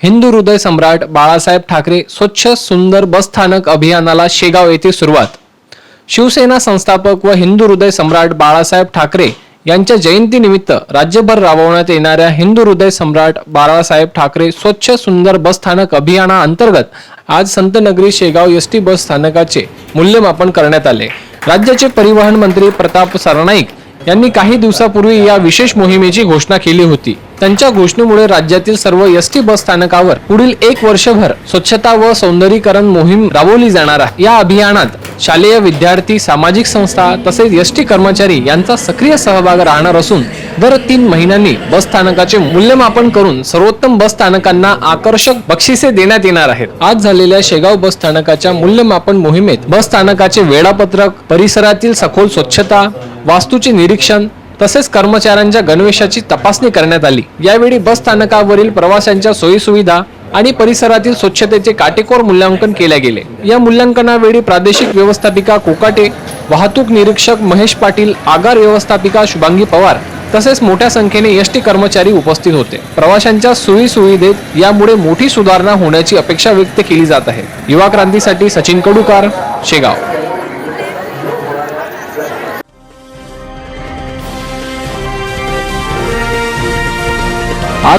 हिंदू हृदय सम्राट बाळासाहेब ठाकरे स्वच्छ सुंदर बस स्थानक अभियानाला शेगाव येथे सुरुवात. शिवसेना संस्थापक व हिंदू हृदय सम्राट बाळासाहेब ठाकरे यांच्या जयंतीनिमित्त राज्यभर राबवण्यात येणाऱ्या हिंदू हृदय सम्राट बाळासाहेब ठाकरे स्वच्छ सुंदर बस स्थानक अभियानाअंतर्गत आज संतनगरी शेगाव एस टी बस स्थानकाचे मूल्यमापन करण्यात आले. राज्याचे परिवहन मंत्री प्रताप सरनाईक यांनी काही दिवसापूर्वी या विशेष मोहिमेची घोषणा केली होती. त्यांच्या घोषणेमुळे राज्यातील सर्व एस टी बस स्थानकावर पुढील एक वर्षभर स्वच्छता व सौंदर्यीकरण मोहीम राबवली जाणार आहे. या अभियानात शालेय विद्यार्थी सामाजिक संस्था तसेच एस टी कर्मचारी यांचा सक्रिय सहभाग राहणार असून दर तीन महिन्यांनी बस स्थानकाचे मूल्यमापन करून सर्वोत्तम बस स्थानकांना आकर्षक बक्षिसे देण्यात येणार आहेत. आज झालेल्या शेगाव बस स्थानकाच्या मूल्यमापन मोहिमेत बस स्थानकाचे वेळापत्रक परिसरातील सखोल स्वच्छता वास्तूचे निरीक्षण तसेच कर्मचाऱ्यांच्या गणवेशाची तपासणी करण्यात आली. यावेळी बस स्थानकावरील प्रवाशांच्या सोयीसुविधा आणि परिसरातील स्वच्छतेचे काटेकोर मूल्यांकन केले गेले. या मूल्यांकनावेळी प्रादेशिक व्यवस्थापिका कोकाटे वाहतूक निरीक्षक महेश पाटील आगार व्यवस्थापिका शुभांगी पवार तसेच मोठ्या संख्येने एस टी कर्मचारी उपस्थित होते. प्रवाशांच्या सोयी सुविधेत यामुळे मोठी सुधारणा होण्याची अपेक्षा व्यक्त केली जात आहे. युवा क्रांतीसाठी सचिन कडुकार शेगाव.